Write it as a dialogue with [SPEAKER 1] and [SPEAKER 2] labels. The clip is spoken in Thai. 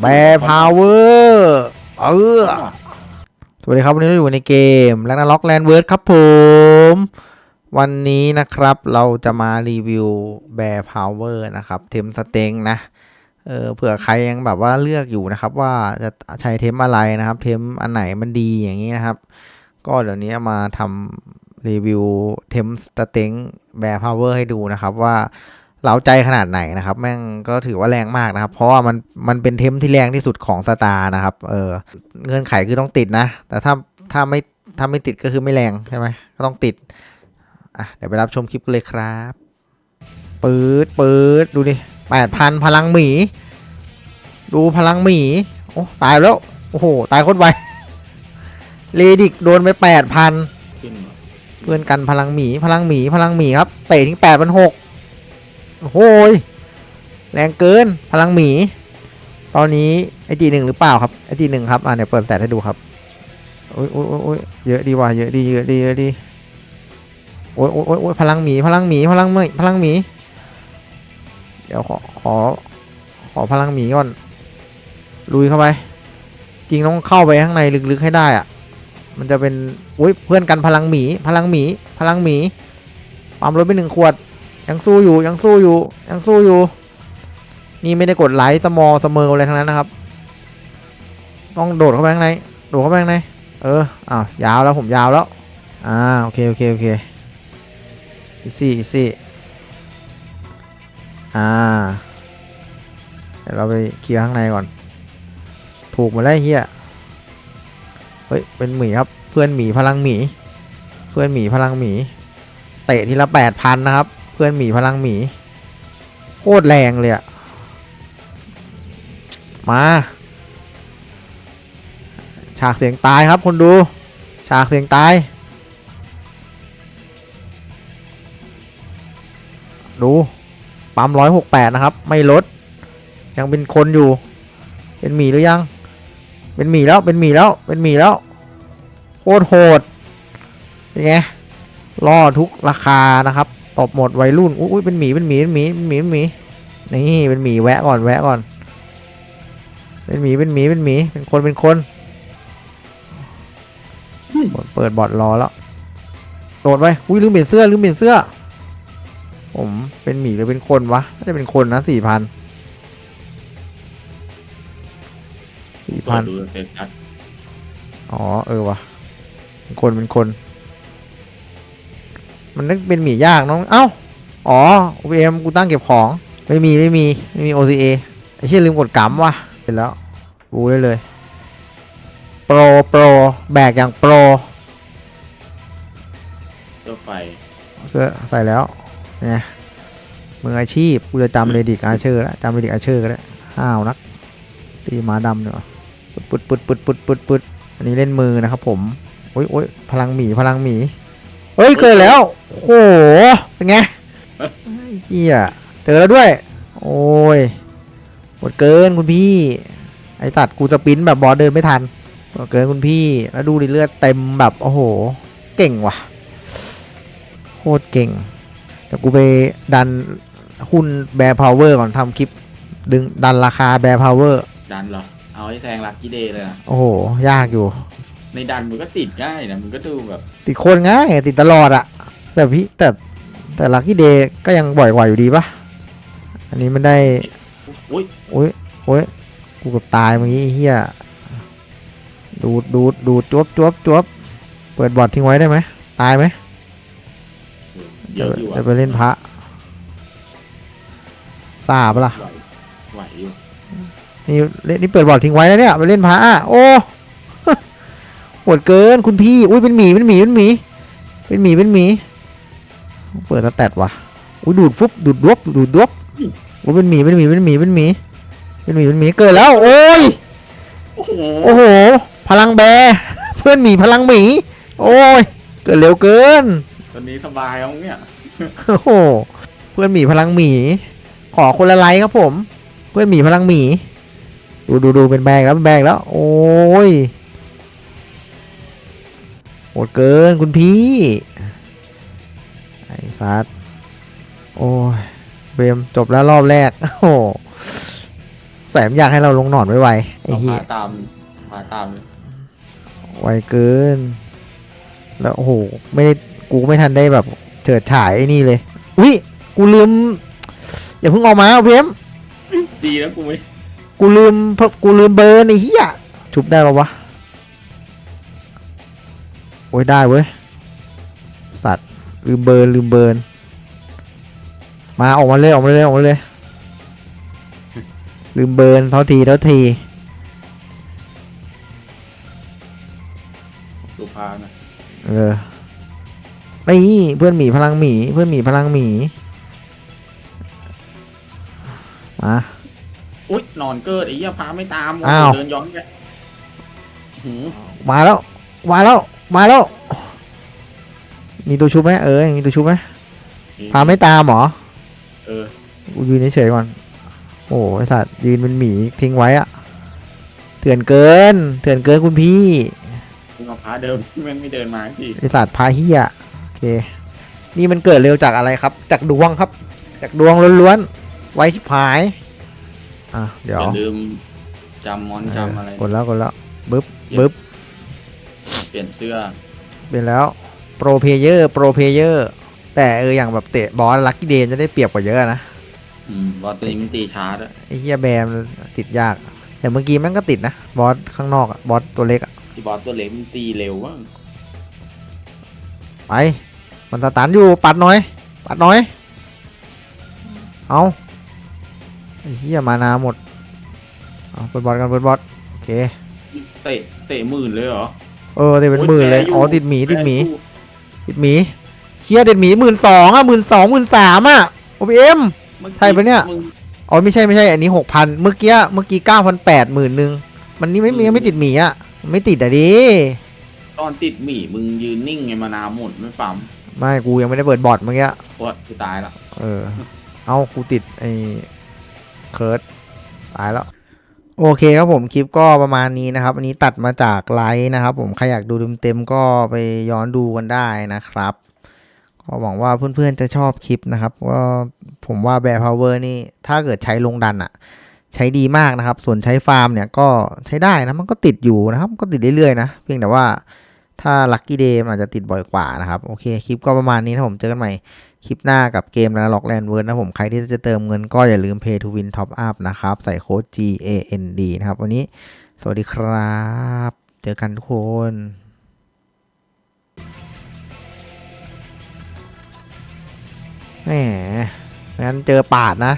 [SPEAKER 1] แบร์พาวเวอร์เออสวัสดีครับวันนี้เราอยู่ในเกมแลกนาล็อกแลนเวิร์ดครับผม วันนี้นะครับเราจะมารีวิวแบร์พาวเวอร์นะครับ เทมสเต็งนะเออเผื่อใครยังแบบว่าเลือกอยู่นะครับ ว่าจะใช้เทมอะไรนะครับ เทมอันไหนมันดีอย่างนี้นะครับ ก็เดี๋ยวนี้มาทำรีวิวเทมสเต็งแบร์พาวเวอร์ให้ดูนะครับว่า เล้าใจขนาดไหนนะครับ แม่งก็ถือว่าแรงมากนะครับ เพราะว่ามันมันเป็นเทมที่แรงที่สุดของสตาร์นะครับ เออเงื่อนไขคือต้องติดนะ แต่ถ้าถ้าไม่ถ้าไม่ติดก็คือไม่แรงใช่ไหมก็ต้องติดอะเดี๋ยวไปรับชมคลิปกันเลยครับปื๊ดปื๊ดดูดิแปดพันพลังหมี ดูพลังหมี โอ้ตายแล้ว โอ้โห ตายโคตรไวเลดิกโดนไปแปดพัน
[SPEAKER 2] ขึ้นเหรอ
[SPEAKER 1] เพื่อนกันพลังหมี พลังหมี พลังหมีครับ เตะทิ้งแปดพันหก โอ้โหยแรงเกินพลังหมี ตอนนี้ไอจีหนึ่งหรือเปล่าครับไอจีหนึ่งครับอ่าเดี๋ยวเปิดแสตให้ดูครับโอ้ยโอ้ยโอ้ยเยอะดีว่ะเยอะดีเยอะดีเยอะดีโอ้ยโอ้ยโอ้ยพลังหมีพลังหมีพลังหมีพลังหมี เดี๋ยวขอขอขอพลังหมีก่อนลุยเข้าไป จริงต้องเข้าไปข้างในลึกๆให้ได้อะมันจะเป็นโอ้ยเพื่อนกันพลังหมี พลังหมี พลังหมีปั๊มรถไปหนึ่งขวด ยังสู้อยู่ยังสู้อยู่ยังสู้อยู่ นี่ไม่ได้กดไลค์สมอสเมออะไรทั้งนั้นนะครับ ต้องโดดเข้าไปข้างในโดดเข้าไปข้างในเอออ้าวยาวแล้วผมยาวแล้วอ่าโอเคโอเคโอเคอีซี่อีซี่อ่าเดี๋ยวเราไปเคลียร์ข้างในก่อน ถูกหมดแล้วไอ้เฮียเฮ้ยเป็นหมีครับเพื่อนหมีพลังหมี เพื่อนหมีพลังหมี เตะทีละแปดพันนะครับ เพื่อนหมีพลังหมีโคตรแรงเลยอะมาฉากเสียงตายครับคนดูฉากเสียงตาย ดูปั๊มร้อยหกแปดนะครับ ไม่ลด ยังเป็นคนอยู่ เป็นหมีหรือยัง เป็นหมีแล้วเป็นหมีแล้วเป็นหมีแล้วโคตรโหดเป็นไงล่อทุกราคานะครับ ตบหมดวัยรุ่นอุ้ยเป็นหมีเป็นหมีเป็นหมีเป็นหมีเป็นหมีนี่เป็นหมีแวะก่อนแวะก่อน เป็นหมีเป็นหมีเป็นหมีเป็นคนเป็นคนเปิดบอร์ดรอแล้วโดดไปอุ้ยลืมเปลี่ยนเสื้อลืมเปลี่ยนเสื้อ ผมเป็นหมีหรือเป็นคนวะน่าจะเป็นคนนะสี่พันสี่
[SPEAKER 2] เปิ
[SPEAKER 1] พั
[SPEAKER 2] ด
[SPEAKER 1] น
[SPEAKER 2] ดูเต็มชัด
[SPEAKER 1] อ๋อเออวะเป็นคนเป็นคน มันนึกเป็นหมียากน้อง เอ้า อ๋อ OPM กูตั้งเก็บของ ไม่มีไม่มีไม่มี OCA ไอ้เชี่ยลืมกดกัมว่ะเสร็จแล้วบูได้เลย โปรโปรแบกอย่างโปร
[SPEAKER 2] เสื้อไฟ
[SPEAKER 1] เสื้อใส่แล้วเนี่ยมืออาชีพกูจะจำเลดิกอาเชอร์แล้วจำเลดิกอาเชอร์ก็ได้ห้าวนัก ตีม้าดำเนาะปุดปุดปุดปุดปุดปุดอันนี้เล่นมือนะครับผมโอ้ยโอ้ยพลังหมีพลังหมี เฮ้ยเกิดแล้ว โอ้โห เป็นไงเฮียเจอแล้วด้วย โอ้ยหมดเกินคุณพี่ ไอสัตว์กูสปรินต์แบบบอสเดินไม่ทันหมดเกินคุณพี่ แล้วดูดิเลือดเต็มแบบโอ้โห เก่งว่ะ โคตรเก่งเดี๋ยวกูไปดันหุ้นแบร์พาวเวอร์ก่อนทำคลิป ดึงดันราคาแบร์พาวเวอร์
[SPEAKER 2] ดันเหรอ เอาให้แซงลักกี้เดย์เลยนะ
[SPEAKER 1] โอ้โห ยากอยู่
[SPEAKER 2] ในดันมันก็ติดง่ายนะมันก็ดูแบบ
[SPEAKER 1] ติดโคนง่ายติดตลอดอะแต่พี่แต่แต่ลักกี้เดย์ก็ยังบ่อยกว่าอยู่ดีปะอันนี้มันได้
[SPEAKER 2] อุ้ย
[SPEAKER 1] โอ้ยโอ้ยกูเกับตายเมื่อกี้ไอ้เฮียดูดดูดดูดจวบจวบจวบเปิดบอร์ดทิ้งไว้ได้ไหมตายไหม
[SPEAKER 2] เย
[SPEAKER 1] จะ
[SPEAKER 2] อะอยู่อะ
[SPEAKER 1] จะไปเล่นพระซาปะล่ะ
[SPEAKER 2] ไหวไหวอยู่
[SPEAKER 1] นี่เล่นนี่เปิดบอร์ดทิ้งไว้แล้วเนี่ยไปเล่นพระอะโอ้ โหดเกินคุณพี่อุ้ยเป็นหมีเป็นหมีเป็นหมีเป็นหมีเป็นหมีเปิดสแตทว่ะอุ้ยดูดฟุบดูดดวบดูดดวบอุ้ยเป็นหมีเป็นหมีเป็นหมีเป็นหมีเป็นหมีเป็นหมีเกิดแล้วโอ้ย
[SPEAKER 2] โอ้โห
[SPEAKER 1] โอ้โหพลังแบร์เพื่อนหมีพลังหมีโอ้ยเกิดเร็วเกิน
[SPEAKER 2] ตอนนี้สบายแล้วเนี่ย
[SPEAKER 1] โอ้โหเพื่อนหมีพลังหมี ขอคนละไลค์ครับผม เพื่อนหมีพลังหมี ดูดูดูเป็นแบงแล้วเป็นแบงแล้ว โอ้ยโหดเกินคุณพี่ ไอ้สัตว์โอ้ยเบมจบแล้วรอบแรก โอ้โหสัยมันอยากให้เราลงหนอนไวๆไอ้
[SPEAKER 2] เอา
[SPEAKER 1] เหี้
[SPEAKER 2] พายตามพาตามเลย
[SPEAKER 1] ไวเกิน แล้วโอ้โหไม่ได้กูไม่ทันได้แบบเฉิดฉายไอ้นี่เลยอุ้ยกูลืม อย่าเพิ่งออกมาเวม
[SPEAKER 2] ดีแล้วกูไม่
[SPEAKER 1] กูลืมเพราะกูลืมเบอร์ไอ้เหี้ยชุบได้ปะวะ โอ้ยได้เว้ย สัตว์ลืมเบอร์ลืมเบอร์มาออกมาเลยออกมาเลยออกมาเลยลืมเบิร์นเท่าทีเท่าที
[SPEAKER 2] ดูพานะ
[SPEAKER 1] เออนี่เพื่อนหมีพลังหมีเพื่อนหมีพลังหมีมา
[SPEAKER 2] อุ้ยนอนเกิดไอ้เหี้ยพาไม่ตาม
[SPEAKER 1] อ้าว
[SPEAKER 2] เดินย้อนไปหืม
[SPEAKER 1] มาแล้ว มาแล้ว มาแล้ว มีตัวชุบไหมเออมีตัวชุบไหมพาไม่ตามเหรอ
[SPEAKER 2] เออ
[SPEAKER 1] กูยืนเฉยๆก่อน โอ้ไอสัตว์ยืนเป็นหมีทิ้งไว้อะเถื่อนเกิน เถื่อนเกินคุณพี่
[SPEAKER 2] มึงเอาพาเดิมแม่งไม่เดินมาพี่
[SPEAKER 1] ไอสัตว์พาเฮียโอเค นี่มันเกิดเร็วจากอะไรครับ จากดวงครับ จากดวงล้วนๆ ไว้ชิบหาย อะเดี๋ยว
[SPEAKER 2] อย่าลืมจำมอนจำอะไร
[SPEAKER 1] กดแล้วกดแล้วบึ๊บบึ๊บ
[SPEAKER 2] เป ลี่ยนเสื้อ
[SPEAKER 1] เป็นแล้วโปรเพเยอร์โปรเพเยอร์แต่เอออย่างแบบเตะบอลลักกี้เดนจะได้เปรียบกว่าเยอะนะ
[SPEAKER 2] อืมบอสตัวนี้มันตีช้าด้วย
[SPEAKER 1] ไอ้เฮียแบมนติดยาก แต่เมื่อกี้แมันก็ติดนะ บอสข้างนอกอะบอสตัวเล็กอะ
[SPEAKER 2] ที่บอสตัวเล็กมันตีเร็วว่ะ
[SPEAKER 1] ไป มันสตันอยู่ปัดหน่อย ปัดหน่อย เอาไอ้เฮียมานาหมด เอาเปิดบอลกันเปิดบอลโอเค
[SPEAKER 2] เตะเตะหมื่นเลยเหรอ
[SPEAKER 1] เออติดเป็นหมื่นเลย
[SPEAKER 2] โอ้ยแพ้อยู่
[SPEAKER 1] อ๋อติดหมีติดหมี
[SPEAKER 2] แพ้อยู่
[SPEAKER 1] ติดหมีเฮียติดหมีหมื่นสองอะหมื่นสองหมื่นสามอะโอพีเอ็ม
[SPEAKER 2] มื่อกี้
[SPEAKER 1] ใช่ปะเนี่ย
[SPEAKER 2] มึง
[SPEAKER 1] อ๋อไม่ใช่ไม่ใช่อันนี้หกพันเมื่อกี้เมื่อกี้เก้าพันแปดหมื่นหนึ่งมันนี่ไม่มีไม่ติดหมีอะไม่ติดอะดิ
[SPEAKER 2] ตอนติดหมีมึงยืนนิ่งไงมานาวหมดไม่ปั๊ม
[SPEAKER 1] ไม่กูยังไม่ได้เปิดบอร์ดเมื่อกี้
[SPEAKER 2] โอ้ยกูตายละ
[SPEAKER 1] เออ เอากูติดไอ้เคิร์ดตายแล้ว โอเคครับผมคลิปก็ประมาณนี้นะครับ อันนี้ตัดมาจากไลฟ์นะครับ ผมใครอยากดูเต็มๆก็ไปย้อนดูกันได้นะครับก็หวังว่าเพื่อนๆจะชอบคลิปนะครับก็ผมว่าแบร์พาวเวอร์นี่ถ้าเกิดใช้ลงดันอะใช้ดีมากนะครับ ส่วนใช้ฟาร์มเนี่ยก็ใช้ได้นะมันก็ติดอยู่นะครับ ก็ติดเรื่อยๆนะ เพียงแต่ว่า ถ้าลัคกี้เดย์อาจจะติดบ่อยกว่านะครับ โอเค คลิปก็ประมาณนี้นะผมเจอกันใหม่คลิปหน้ากับเกมแล้วล็อกแลนเวิร์ดนะผม ใครที่จะเติมเงินก็อย่าลืม Pay to Win Top Up นะครับ ใส่โค้ด G A N D นะครับ วันนี้ สวัสดีครับ เจอกันทุกคนแหมงั้นเจอปาดนะ